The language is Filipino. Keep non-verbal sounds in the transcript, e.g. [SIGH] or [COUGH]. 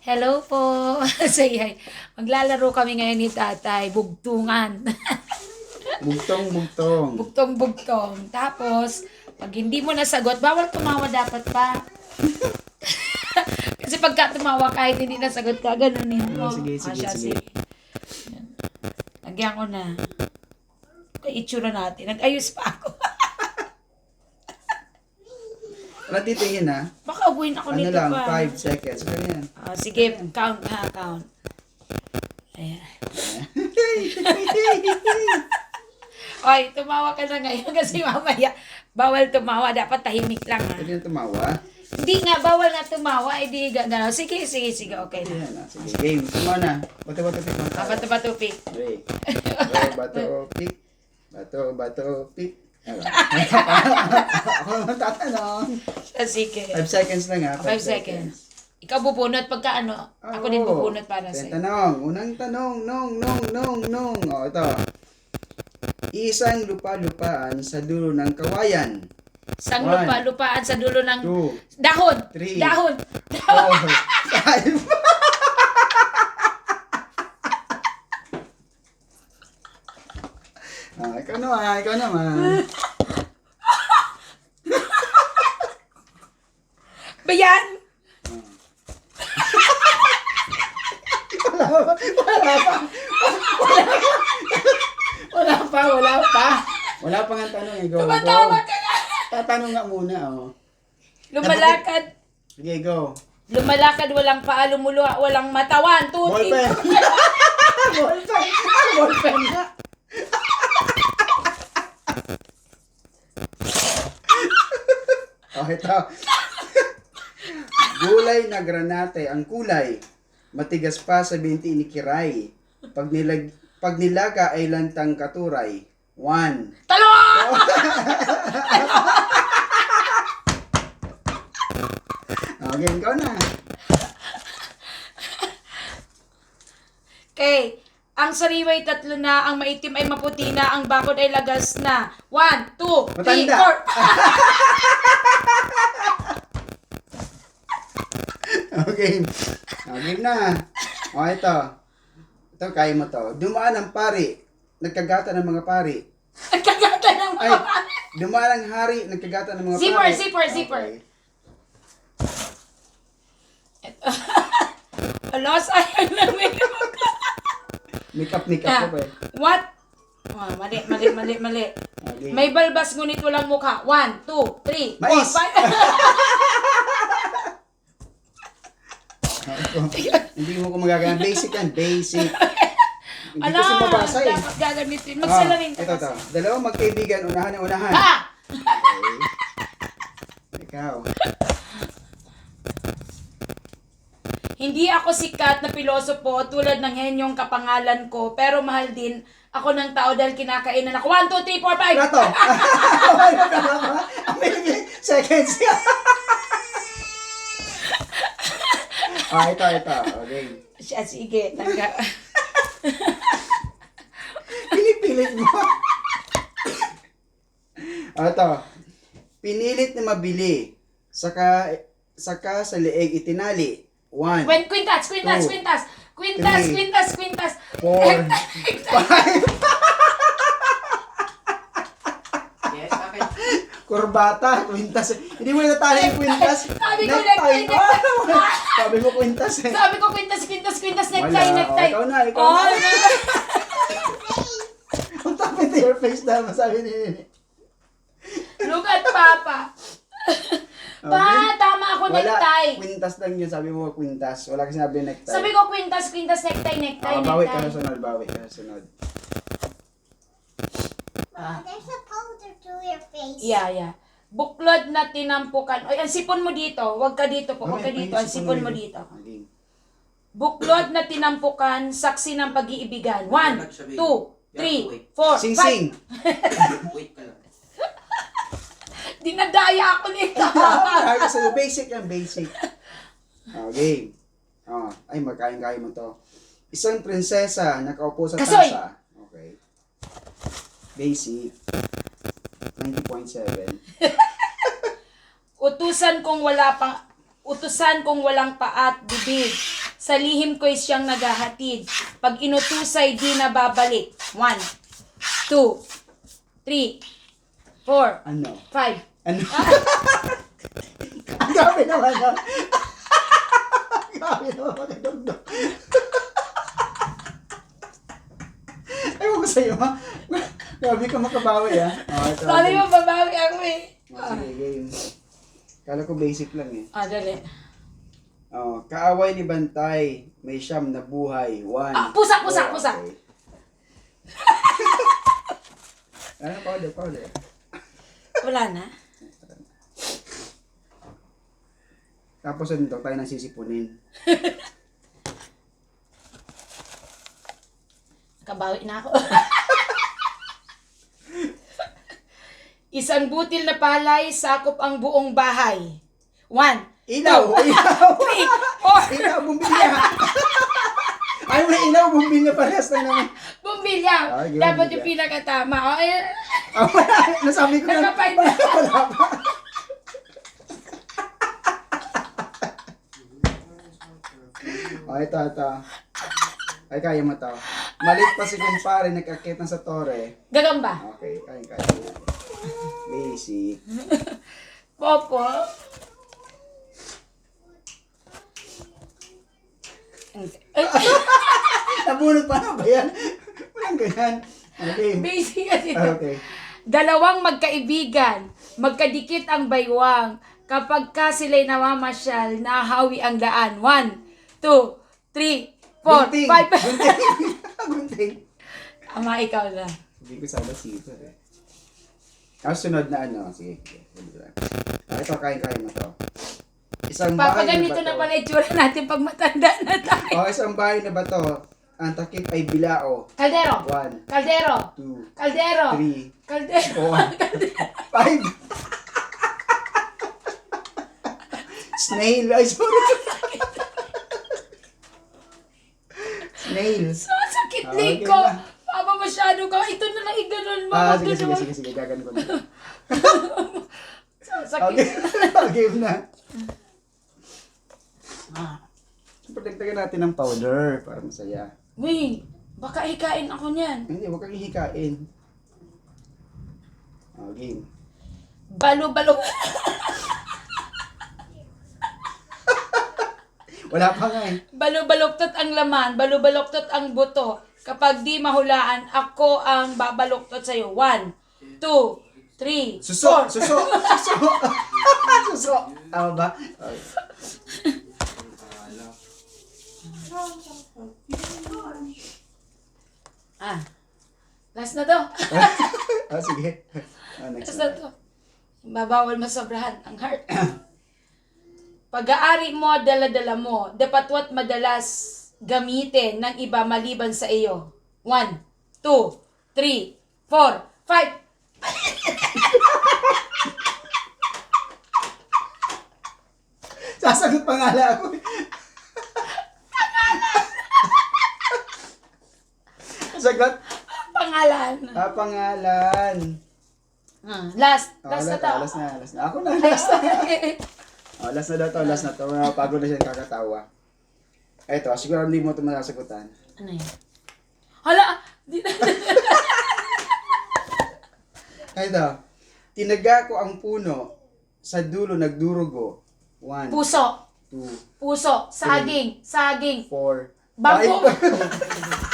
Hello po. [LAUGHS] Say hi. Maglalaro kami ngayon ni tatay. Bugtungan. [LAUGHS] Bugtong, bugtong. Bugtong-bugtong. Tapos, pag hindi mo nasagot, bawal tumawa dapat pa. [LAUGHS] Kasi pagka tumawa kahit hindi nasagot ka, ganunin mo. Oh, sige, Ah, sige, siya, sige. Yan. Lagyan ko na. Itsura natin. Nag-ayos pa ako. Wala titingin ha. Baka ubuin ako Ano nito lang, pa. 5 seconds. Ganyan. Ah, sige, count ha, count. Ayan. [LAUGHS] Oy, tumawa ka na ngayon [LAUGHS] kasi mamaya bawal tumawa. Dapat tahimik lang ha. Pwede na tumawa. Hindi nga, bawal nga tumawa. Eh di gano'n. Sige, sige, sige. Okay na. Ayan na. Sige, game. Tuma na. Bato, bato, pick. Ah, bato bato pick. Ready. [LAUGHS] Bato, bato, pick. Bato, bato, pick. Ako naman tatanong. Ah, sige. 5 seconds lang ha. 5 seconds. Ikaw bubunot pagka ano. Ako din Oo. bubunot para Then, sa'yo. tanong. Unang tanong. Nong, nong, nong, nong. O, ito. Isang lupa-lupaan sa dulo ng kawayan. Sang One. lupa, lupaan sa dulo ng Two. dahon. Three. Dahon. Four. [LAUGHS] Five. [LAUGHS] ah, ikaw naman, ikaw naman. Bayan. Wala pa, wala pa. Wala pa, wala pa. Wala pa nga tanong, eh, go, go. Tumatawa ka na. Tatanong nga muna, oh. Lumalakad. Sige, go. Lumalakad, walang paa, lumuluha, walang mata. One, two, three. Ballpen. [LAUGHS] Ballpen. Ballpen nga. oh, ito. Gulay na granate ang kulay. Matigas pa sa binti ni Kiray. Pag, nilag, pag nilaga ay lantang katuray. One. Talong! [LAUGHS] Okay, ikaw na. Okay. Ang sariway tatlo na, ang maitim ay maputi na, ang bakod ay lagas na. One, two, three, Matanda. four. [LAUGHS] Okay. Okay na. O, ito. Ito, kaya mo to. Dumaan ang pari. Nagkagata ng mga pari. Ang kagata ng Ay, mga dumaan ang hari. Nagkagata ng mga Zipper, pari. zipper, zipper. Okay. Alo, sayang lang may Makeup, makeup Ah, ko pa eh. What? Oh, mali, mali, mali, mali. Okay. May balbas ngunit walang mukha. One, two, three, four, Mais. five. [LAUGHS] Hindi mo ko magagana. Basic yan. Basic. Hindi Ala, kasi mabasa eh. dapat gagamitin. Ah, Magsalarin ka ito, ito. kasi. Dalawang magkaibigan. Unahan na unahan. Ha! Okay. Ikaw. Hindi ako sikat na pilosopo tulad ng henyong kapangalan ko, pero mahal din ako ng tao dahil kinakainan ako. One, two, three, four, five! Plato. Ano ka ba? Amazing seconds. Ah, ito, ito. Okay. Siya, sige. Tangga. [LAUGHS] Pinipilit mo. ah, ito. Pinilit na mabili. Saka, saka sa leeg itinali. One, When, quintas, quintas, Two. quintas. Quintas, Three. quintas, quintas. four, [LAUGHS] five. Kurbata, kwintas. Hindi mo natali yung kwintas. [LAUGHS] Sabi ko, Necktie. necktie, necktie. [LAUGHS] Sabi mo kwintas eh. Sabi ko, quintas, quintas, quintas, necktie, Wala. necktie. Ikaw na, ikaw Oh, na. [LAUGHS] Ang tapit to your face na sabi ni. Look at Papa. Pa, tama ako, Wala, necktie. kwintas lang yun. Sabi mo kwintas. Wala kasi sabi necktie. Sabi ko, quintas, quintas, necktie, necktie, Ah, bawi ka na necktie. sunod, bawi ka na sunod. Ah. Powder to your face. Yeah, yeah. Buklod na tinampukan. Oy, ang sipon mo dito. Huwag ka dito po. Huwag ka Okay, dito. Ang sipon mo dito. Buklod na tinampukan, saksi ng pag-iibigan. One, two, three, four, Sing five. sing. [LAUGHS] Wait ka lang. [LAUGHS] Dinadaya ako nito. [LAUGHS] Kasi basic yan, basic. Okay. Oh, ay, magkain-kain mo to. Isang prinsesa nakaupo sa Kasoy! tasa. Okay. Basic. 90.7. Utusan kung wala pang utusan kung walang paat bibig. Sa lihim ko'y siyang naghahatid. Pag inutusay, di na babalik. One, two, three, four, Ano? five. Ano? [LAUGHS] Ang gabi naman, no? Ang gabi naman, makadugdog. Ewan ko sa'yo, ha? Grabe ka makabawi, ha? [LAUGHS] Oh, ito. Sabi mo, babawi ako eh. Oh, sige, game. Kala ko basic lang, eh. Ah, dali. Oh, kaaway ni Bantay, may siyam na buhay. One. Ah, pusa, pusa, Oh, pusa. okay. [LAUGHS] ano, powder, powder. Wala na. Tapos ano daw, tayo nang sisipunin. [LAUGHS] Kabawi na ako. Isang butil na palay, sakop ang buong bahay. One, Ilaw! Ilaw! three, four, Ilaw, bumbilya! Ay, may ilaw, bumbilya parehas na naman. bumbilya. Ay, ganun Dapat ba? yung pinakatama. O, eh, Ah, wala. Nasabi ko na. Nagkapain na. Wala pa. Oh, ito, ito. Ay, kaya mo to. Malit pa si kumpare, nagkakit na sa tore. gagamba. Okay, kaya, kaya. Basic. Popo. Ay, [LAUGHS] Nabunod pa na ba yan? Walang ganyan. Okay. Basic kasi. Ah, Okay. Dalawang magkaibigan, magkadikit ang baywang. Kapag ka sila'y namamasyal, nahawi ang daan. One, two, three, four, Gunting. five. Gunting. [LAUGHS] Gunting. Ama, ikaw na. Hindi ko sana sito eh. Ang sunod na ano, sige. ito, kain-kain mo to. Isang bahay Papaganito na na pala itsura natin pag matanda na tayo. Oh, isang bahay na bato. Ang takip ay bilao. Kaldero, One, kaldero, two, kaldero, three, kaldero. four, [LAUGHS] five. Snail. Ay, sorry. [LAUGHS] Snails. So, sakit Ah, okay ko. Masyado ka. Ito na lang iganon mo. Ah, sige, sige, sige, sige. Gagano ko na. [LAUGHS] Sakit. Okay. [LAUGHS] Game na. Ah. Pagdagdagan natin ng powder para masaya. Wait, baka hikain ako niyan. Hindi, huwag kang hihikain. Oh, game. Balo-balo. [LAUGHS] Wala pa nga eh. Balubaluktot ang laman, balubaluktot ang buto. Kapag di mahulaan, ako ang babaluktot sa'yo. One, two, three, Suso! four. Suso! Suso! [LAUGHS] Suso! Tama ba? Okay. [LAUGHS] Ah, last na to. [LAUGHS] Ah, sige. Ah, next Last na to. Babawal masobrahan ang heart. [COUGHS] Pag-aari mo, dala-dala mo. Dapatwat madalas gamitin ng iba maliban sa iyo. One, two, three, four, five. [LAUGHS] Sasagot pangala ako. [LAUGHS] Sagot? Pangalan. Ah, pangalan. Ah, last. Oh, Last na to. last na, last na. Ako na, last na. [LAUGHS] Oh, last na daw to, last na to. Mga Pagod na siya kakatawa. Eto, siguro hindi mo ito masasagutan. ano yun? Hala! Di. [LAUGHS] Eto, tinaga ko ang puno, sa dulo nagdurugo. One, Puso. two, Puso. Saging. Saging. four, Bangko. five. [LAUGHS] [LAUGHS]